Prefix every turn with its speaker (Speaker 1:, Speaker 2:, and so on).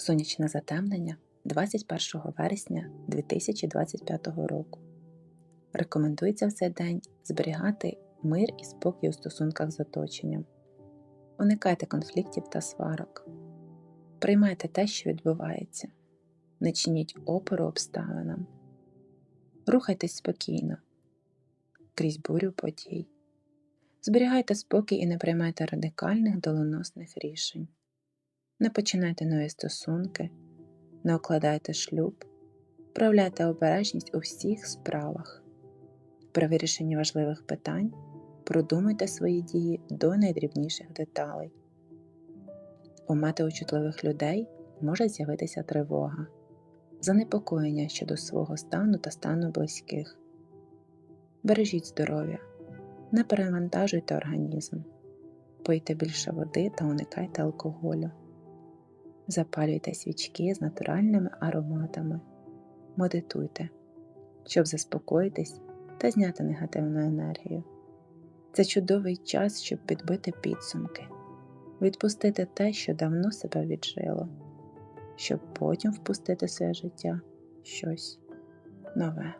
Speaker 1: Сонячне затемнення 21 вересня 2025 року. Рекомендується в цей день зберігати мир і спокій у стосунках з оточенням. Уникайте конфліктів та сварок. Приймайте те, що відбувається. Не чиніть опору обставинам. Рухайтесь спокійно крізь бурю подій. Зберігайте спокій і не приймайте радикальних доленосних рішень. Не починайте нові стосунки, не укладайте шлюб, проявляйте обережність у всіх справах. При вирішенні важливих питань продумуйте свої дії до найдрібніших деталей. У метеочутливих людей може з'явитися тривога, занепокоєння щодо свого стану та стану близьких. Бережіть здоров'я, не перевантажуйте організм, пийте більше води та уникайте алкоголю. Запалюйте свічки з натуральними ароматами, медитуйте, щоб заспокоїтись та зняти негативну енергію. Це чудовий час, щоб підбити підсумки, відпустити те, що давно себе віджило, щоб потім впустити в своє життя щось нове.